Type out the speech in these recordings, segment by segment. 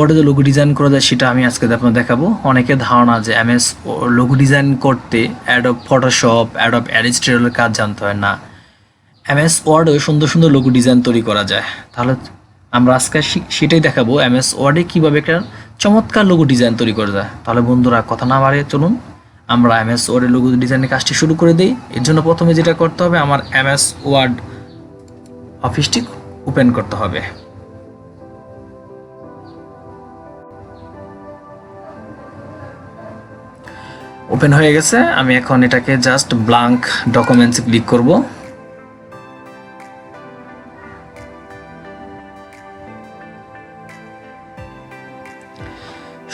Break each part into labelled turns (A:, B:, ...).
A: ওটা যে logo design করা যায় সেটা আমি আজকে আপনার দেখাবো। অনেকে ধারণা যে এমএস লোগো ডিজাইন করতে অ্যাডব ফটোশপ অ্যাডব অ্যারিস্ট্রেলের কাজ জানতে হয়। না এমএস ওয়ার্ডে সুন্দর সুন্দর লোগো ডিজাইন তৈরি করা যায়। তাহলে আমরা আজকে সেটাই দেখাবো। এমএস ওয়ার্ডে কীভাবে একটা চমৎকার লোগো ডিজাইন তৈরি করা যায়। তাহলে বন্ধুরা, কথা না বাড়িয়ে চলুন। আমরা এমএস ওয়ার্ডের লোগো ডিজাইনের কাজটি শুরু করে দিই। এর জন্য প্রথমে যেটা করতে হবে, আমার এমএস ওয়ার্ড অফিসটি ওপেন করতে হবে। ওপেন হয়ে গেছে। আমি এখন এটাকে জাস্ট ব্লাঙ্ক ডকুমেন্টসে ক্লিক করব।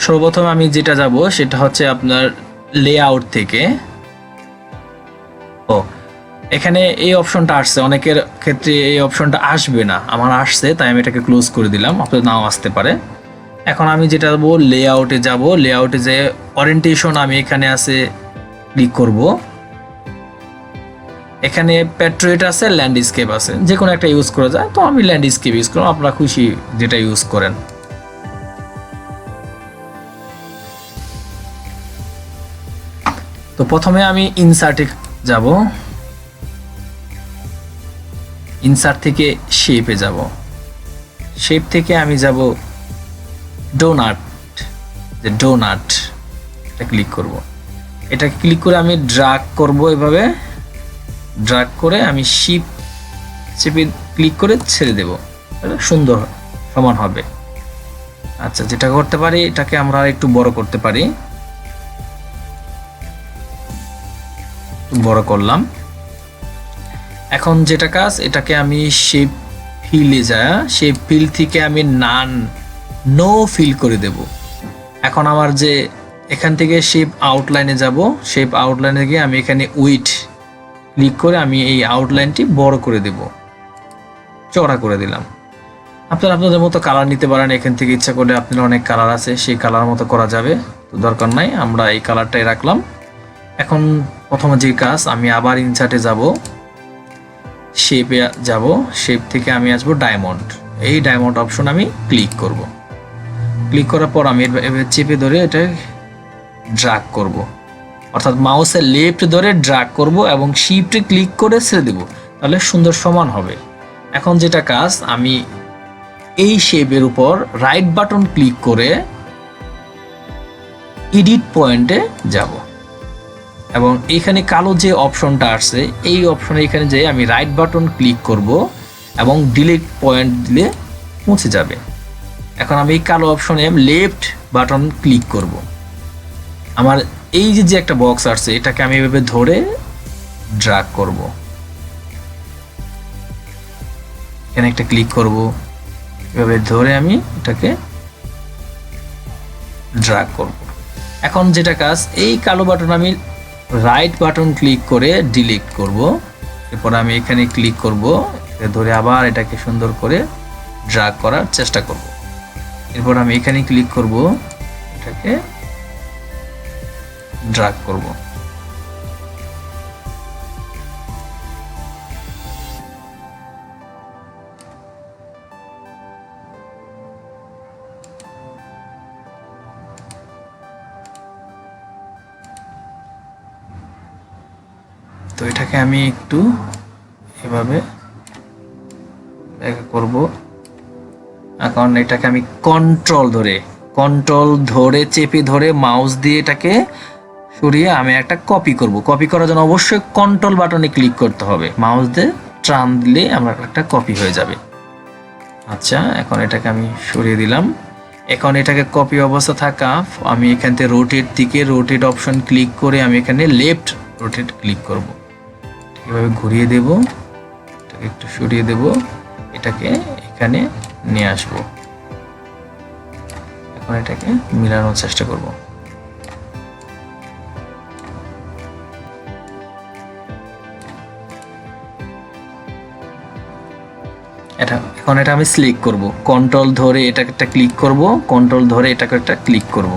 A: সর্বপ্রথম আমি যেটা যাব, সেটা হচ্ছে আপনার লেআউট থেকে। ও, এখানে এই অপশনটা আসছে। অনেকের ক্ষেত্রে এই অপশনটা আসবে না। আমার আসছে, তাই আমি এটাকে ক্লোজ করে দিলাম। আপনার নাও আসতে পারে। এখন আমি যেটা যাব লেআউটে যাব। লেআউটে যে ওরিয়েন্টেশন আমি এখানে আছে ক্লিক করব। এখানে পেট্রোয়েট আছে ল্যান্ডস্কেপ আছে যে কোনো একটা ইউজ করা যায়, তো আমি ল্যান্ডস্কেপ ইউজ করব আপনারা খুশি যেটা ইউজ করেন। তো প্রথমে আমি ইনসার্টে যাব। ইনসার্ট থেকে শেপে যাব। শেপ থেকে আমি যাব ডোনাট যে ডোনাট এটা ক্লিক করব। এটা ক্লিক করে আমি ড্রাগ করব এভাবে। ড্রাগ করে আমি শিপ চেপে ক্লিক করে ছেড়ে দেব। সুন্দর সমান হবে। আচ্ছা যেটা করতে পারি, এটাকে আমরা একটু বড় করতে পারি। বড় করলাম। এখন যেটা কাজ, এটাকে আমি শেপ ফিলে যা শেপ ফিল থেকে আমি নান নো ফিল করে দেব। এখন আমার যে এখান থেকে শেপ আউটলাইনে যাব। শেপ আউটলাইনে গিয়ে আমি এখানে উইট ক্লিক করে আমি এই আউটলাইনটি বড় করে দেব। চড়া করে দিলাম। আপনারা আপনাদের মতো কালার নিতে পারেন। এখান থেকে ইচ্ছা করলে আপনার অনেক কালার আছে, সেই কালার মতো করা যাবে। তো দরকার নাই, আমরা এই কালারটাই রাখলাম। এখন প্রথমে যে কাজ, আমি আবার ইনসার্টে যাব। শেপে যাব। শেপ থেকে আমি আসব ডায়মন্ড এই ডায়মন্ড অপশন আমি ক্লিক করব। ক্লিক করার পর আমি চেপে ধরে এটা ড্রাগ করব। অর্থাৎ মাউসের লেফট ধরে ড্রাগ করব এবং শিফটে ক্লিক করে ছেড়ে দেব। তাহলে সুন্দর সমান হবে। এখন যেটা কাজ, আমি এই শেপের উপর রাইট বাটন ক্লিক করে এডিট পয়েন্টে যাব। এবং এখানে কালো যে অপশনটা আসছে, এই অপশনে এখানে যেয়ে আমি রাইট বাটন ক্লিক করব এবং ডিলিট পয়েন্ট দিলে পৌঁছে যাবে। এখন আমি এই কালো অপশনে লেফট বাটন ক্লিক করব। আমার এই যে যে একটা বক্স আসছে, এটাকে আমি এভাবে ধরে ড্রাগ করব। এখানে একটা ক্লিক করব। এভাবে ধরে আমি এটাকে ড্রাগ করব। এখন যেটা কাজ, এই কালো বাটন আমি রাইট বাটন ক্লিক করে ডিলিট করব। এরপর আমি এখানে ক্লিক করব। ধরে আবার এটাকে সুন্দর করে ড্রাগ করার চেষ্টা করব। এরপর আমি এখানে ক্লিক করব। এটাকে ড্রাগ করব। তো এটাকে আমি একটু এভাবে করব। এখন এটাকে আমি কন্ট্রোল ধরে কন্ট্রোল ধরে, চেপে ধরে মাউস দিয়ে এটাকে সরিয়ে আমি একটা কপি করব। কপি করার জন্য অবশ্যই কন্ট্রোল বাটনে ক্লিক করতে হবে। মাউস দিয়ে ট্রান দিলে আমার একটা কপি হয়ে যাবে। আচ্ছা এখন এটাকে আমি সরিয়ে দিলাম। এখন এটাকে কপি অবস্থা থাকা, আমি এখান থেকে রোটেট দিকে রোটেট অপশন ক্লিক করে আমি এখানে লেফট রোটেট ক্লিক করব। এভাবে ঘুরিয়ে দেব। এটাকে একটু সরিয়ে দেব। এটাকে এখানে নিয়ে আসব। এখন এটাকে মিলানোর চেষ্টা করব। এখন এটা আমি স্লিক করব। কন্ট্রোল ধরে এটাকে একটা ক্লিক করব কন্ট্রোল ধরে এটাকে একটা ক্লিক করব।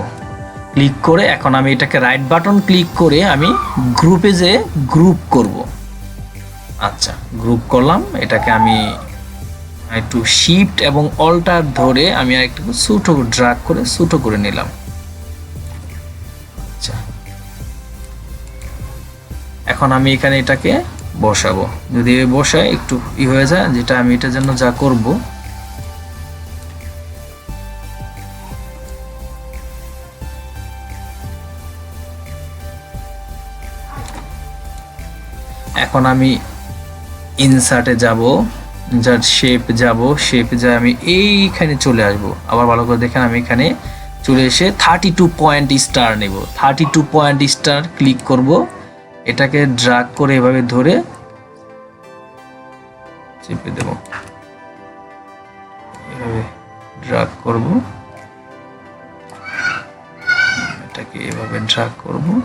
A: ক্লিক করে এখন আমি এটাকে রাইট বাটন ক্লিক করে আমি গ্রুপে যে গ্রুপ করব। আচ্ছা গ্রুপ করলাম, এটাকে আমি একটু শিফট এবং অল্টার ধরে আমি একটু ছোটো ড্রাগ করে ছোটো করে নিলাম। আচ্ছা। এখন আমি এখানে এটাকে বসাবো। যদি বসায় একটু ই হয়ে যায়, যেটা আমি এটার জন্য যা করব। এখন আমি ইনসার্টে যাব, যার শেপ যাব শেপ যা আমি এইখানে চলে আসব। আবার ভালো করে দেখেন আমি এখানে চলে এসে থার্টি টু পয়েন্ট স্টার নেব। Thirty two point star click করব। এটাকে ড্রাগ করে এভাবে ধরে চেপে দেব। এভাবে ড্রাগ করব। এটাকে এভাবে ড্রাগ করব।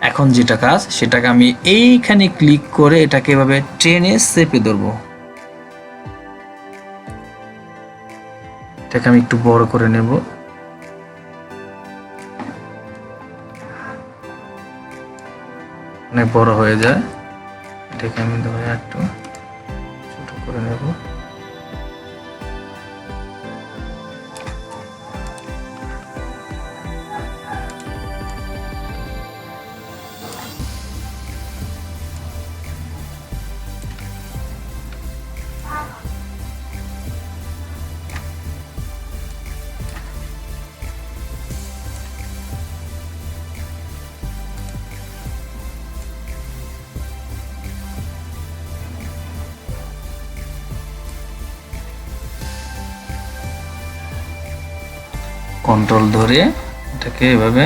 A: এখন যেটা কাজ, সেটাকে আমি এইখানে ক্লিক করে এটাকে এভাবে ট্রেনে চেপে ধরবো। এটাকে আমি একটু বড় করে নেব। অনেক বড় হয়ে যায়। এটাকে আমি ধরে একটু কন্ট্রোল ধরে এটাকে এভাবে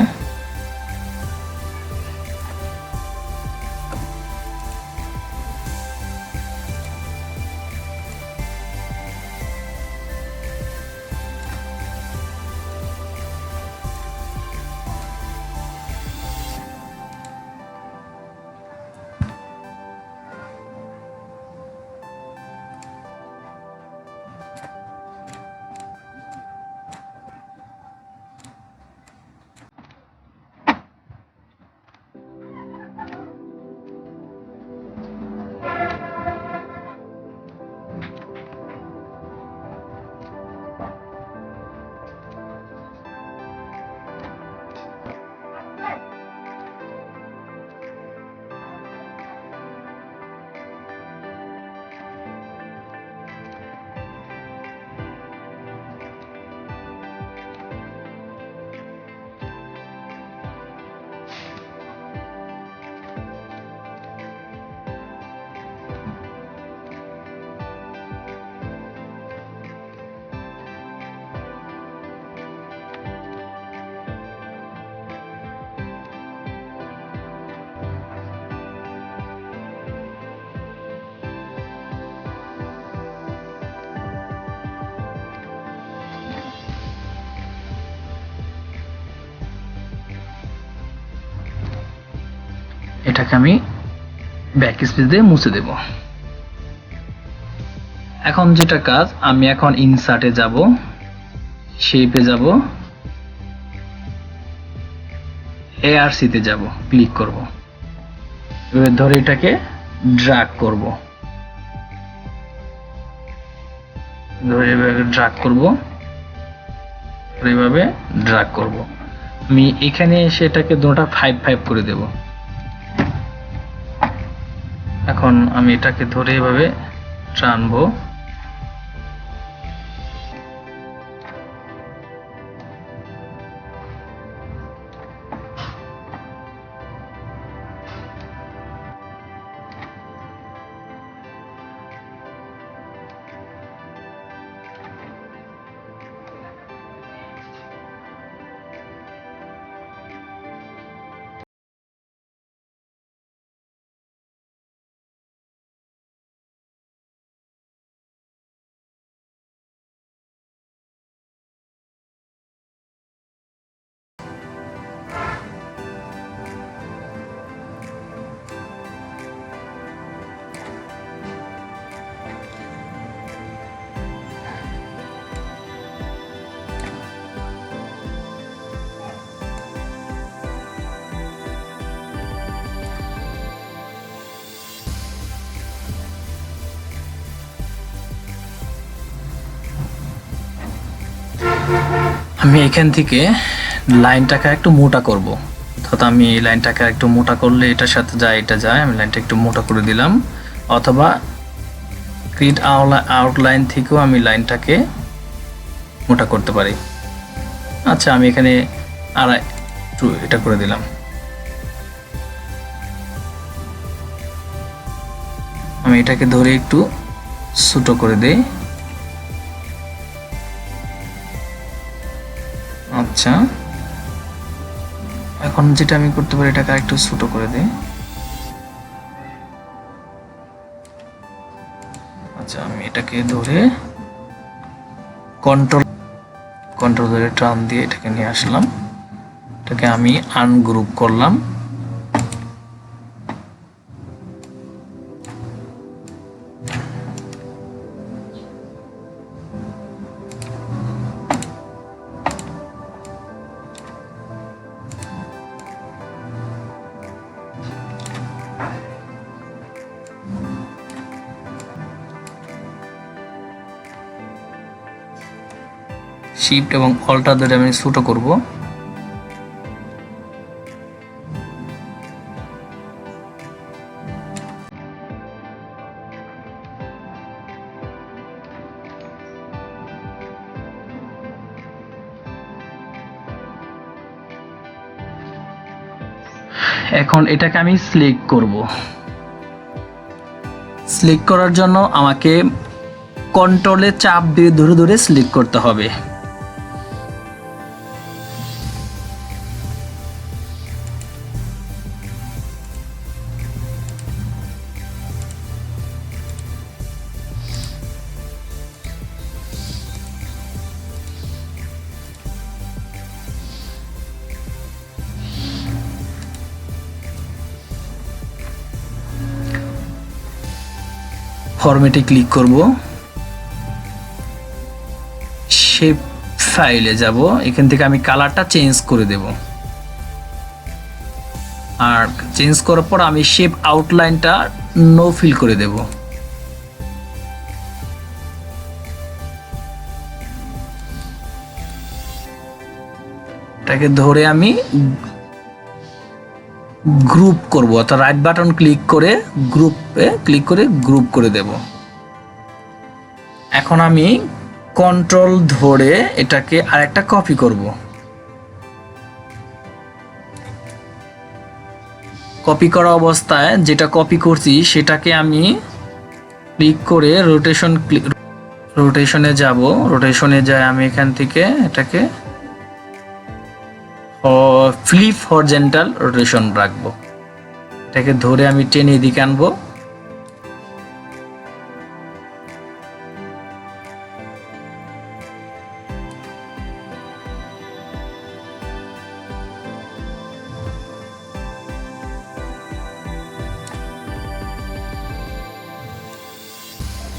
A: এটাকে আমি ব্যাক স্পেস দিয়ে মুছে দেব। এখন যেটা কাজ, আমি এখন ইনসার্টে যাব শেপে যাব এআরসিতে যাব ক্লিক করব। এবার ধরে এটাকে ড্রাগ করব। ধরে এভাবে ড্রাগ করব। এভাবে ড্রাগ করব। আমি এখানে এসে এটাকে দুটা ফাইভ ফাইভ করে দেব। এখন আমি এটাকে ধরে এভাবে টানবো। আমি এখান থেকে লাইনটাকে একটু মোটা করব। অর্থাৎ আমি এই লাইনটাকে একটু মোটা করলে এটার সাথে যায় এটা যায়, আমি লাইনটা একটু মোটা করে দিলাম। অথবা ক্রিট আউটলাইন থেকেও আমি লাইনটাকে মোটা করতে পারি। আচ্ছা আমি এখানে আর একটু এটা করে দিলাম। আমি এটাকে ধরে একটু ছোটো করে দেই। আচ্ছা। এখন যেটা আমি করতে পারি, এটাকে একটু ছোট করে দিই। আচ্ছা আমি এটাকে ধরে কন্ট্রোল কন্ট্রোল ধরে টান দিয়ে এটাকে নিয়ে আসলাম। এটাকে আমি আনগ্রুপ করলাম। শিফট এবং অল্টার ধরে আমি ছোট করব। এখন এটাকে আমি সিলেক্ট করব। সিলেক্ট করার জন্য আমাকে কন্ট্রোলে চাপ দিয়ে ধরে ধরে সিলেক্ট করতে হবে। ফরম্যাটে ক্লিক করব। শেপ ফাইলে যাব। এখান থেকে আমি কালারটা চেঞ্জ করে দেব। আর চেঞ্জ করার পর আমি শেপ আউটলাইনটা নো ফিল করে দেব। এটাকে ধরে আমি গ্রুপ করব, অর্থাৎ রাইট বাটন ক্লিক করে গ্রুপে ক্লিক করে গ্রুপ করে দেব। এখন আমি কন্ট্রোল ধরে এটাকে আরেকটা কপি করব। কপি করা অবস্থায় যেটা কপি করছি, সেটাকে আমি ক্লিক করে রোটেশন রোটেশনে যাব। রোটেশনে যায় আমি এখান থেকে এটাকে ফ্লিপ হরজেন্টাল রোটেশন রাখব। এটাকে ধরে আমি টেনে এদিকে আনব।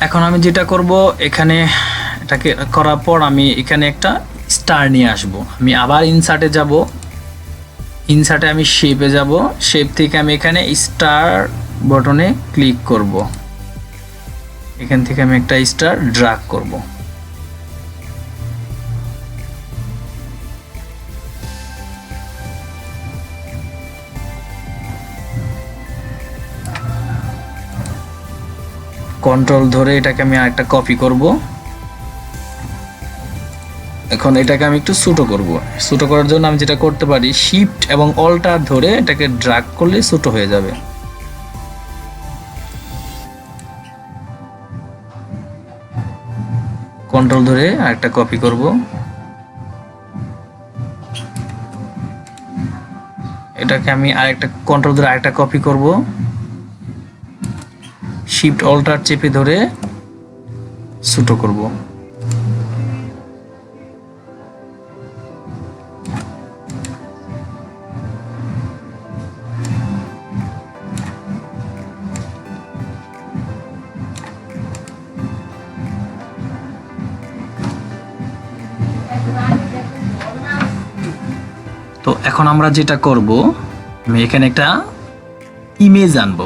A: এখন আমি যেটা করব, এখানে এটাকে করার পর আমি এখানে একটা স্টার নিয়ে আসব। আমি আবার ইনসার্টে যাব। ইনসার্টে আমি শেপে যাব। শেপ থেকে আমি এখানে স্টার বটনে ক্লিক করব। এখান থেকে আমি একটা স্টার ড্রাগ করব। কন্ট্রোল ধরে এটাকে আমি আরেকটা কপি করব। এখন এটাকে আমি একটু ছোটো করব। ছোটো করার জন্য আমি যেটা করতে পারি শিফট এবং অল্টার ধরে এটাকে ড্রাগ করলে ছোটো হয়ে যাবে। কন্ট্রোল ধরে আরেকটা কপি করব। এটাকে আমি আরেকটা কন্ট্রোল ধরে আরেকটা কপি করব। শিফট অল্টার চেপে ধরে ছোটো করব। এখন আমরা যেটা করব আমি এখানে একটা ইমেজ আনব।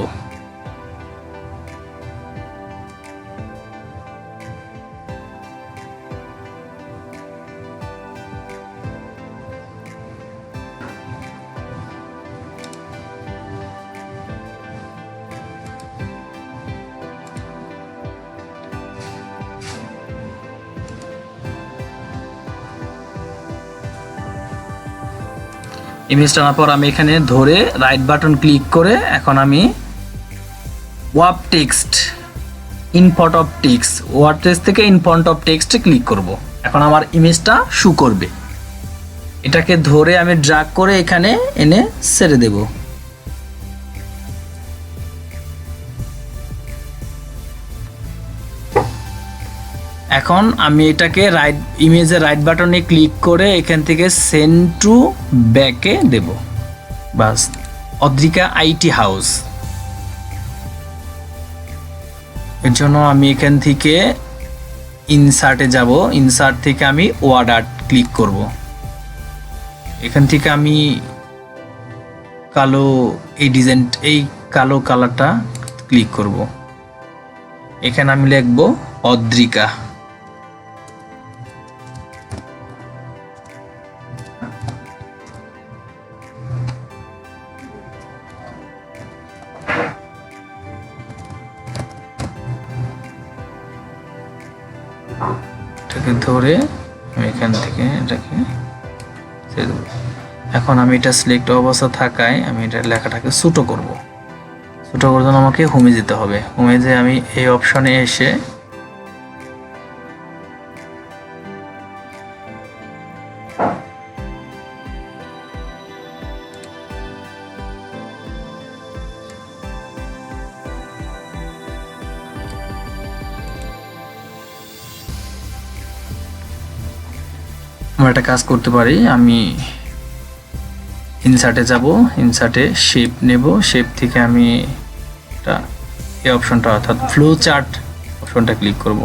A: ইমেজটা টানার পর আমি এখানে ধরে রাইট বাটন ক্লিক করে এখন আমি wrap text in front of text word text থেকে ইনপন্ট অফ টেক্সটে ক্লিক করব। এখন আমার ইমেজটা শু করবে। এটাকে ধরে আমি ড্রাগ করে এখানে এনে ছেড়ে দেব। এখন আমি এটাকে রাইট ইমেজের রাইট বাটনে ক্লিক করে এখান থেকে সেন্ড টু ব্যাকে দেব। বাস, অদ্রিকা আইটি হাউস এর জন্য আমি এখান থেকে ইনসার্টে যাব। ইনসার্ট থেকে আমি ওয়ার্ড আর্ট ক্লিক করব। এখান থেকে আমি কালো এই ডিজাইন এই কালো কালারটা ক্লিক করব। এখানে আমি লিখব অদ্রিকা। ধরে আমি এখান থেকে এটাকে ছেড়ে দেবো। এখন আমি এটা সিলেক্ট অবস্থা থাকায় আমি এটা লেখাটাকে ছোটো করব। ছোটো করার জন্য আমাকে হোমে যেতে হবে। হোমে যে আমি এই অপশনে এসে আমরা একটা কাজ করতে পারি, আমি ইনসার্টে যাব ইনসার্টে শেপ নেব শেপ থেকে আমি এটা এই অপশনটা অর্থাৎ ফ্লো চার্ট অপশনটা ক্লিক করব।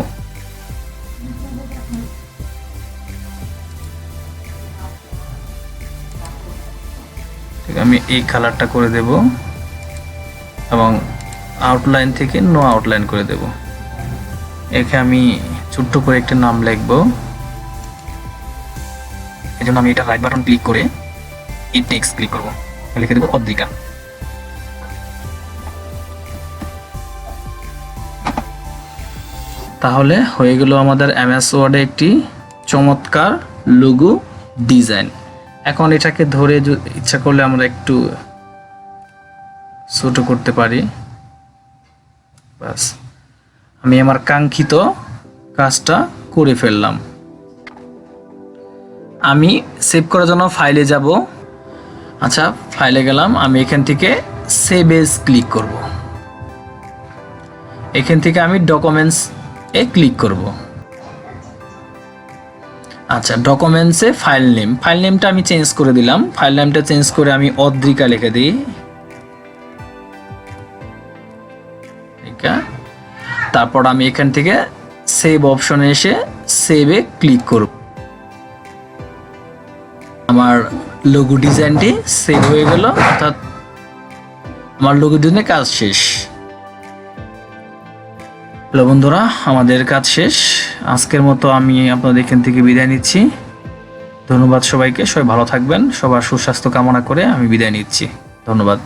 A: আমি এই কালারটা করে দেব এবং আউটলাইন থেকে নো আউটলাইন করে দেব। একে আমি ছোট্ট করে একটা নাম লিখব। এই জন্য আমি এটা রাইট বাটন ক্লিক করে এই টেক্সট ক্লিক করব। লিখে দেবো অদ্রিকা। তাহলে হয়ে গেল আমাদের এমএস ওয়ার্ডে একটি চমৎকার লঘু ডিজাইন এখন এটাকে ধরে ইচ্ছা করলে আমরা একটু ছোট করতে পারি। বাস আমি আমার কাঙ্ক্ষিত কাজটা করে ফেললাম। আমি সেভ করার জন্য ফাইলে যাব। আচ্ছা ফাইলে গেলাম। আমি এখান থেকে সেভ এজ ক্লিক করব। এখান থেকে আমি ডকুমেন্টস এ ক্লিক করব। আচ্ছা ডকুমেন্টসে ফাইল নেম ফাইল নেমটা আমি চেঞ্জ করে দিলাম। ফাইল নেমটা চেঞ্জ করে আমি অদ্রিকা লিখে দিই। তারপর আমি এখান থেকে সেভ অপশনে এসে সেভে ক্লিক করব। আমার লঘু ডিজাইনটি সেভ হয়ে গেল, অর্থাৎ আমার লঘু ডিজাইনের কাজ শেষ। হ্যালো বন্ধুরা, আমাদের কাজ শেষ। আজকের মতো আমি আপনাদের এখান থেকে বিদায় নিচ্ছি। ধন্যবাদ সবাইকে, সবাই ভালো থাকবেন, সবার সুস্বাস্থ্য কামনা করে আমি বিদায় নিচ্ছি। ধন্যবাদ।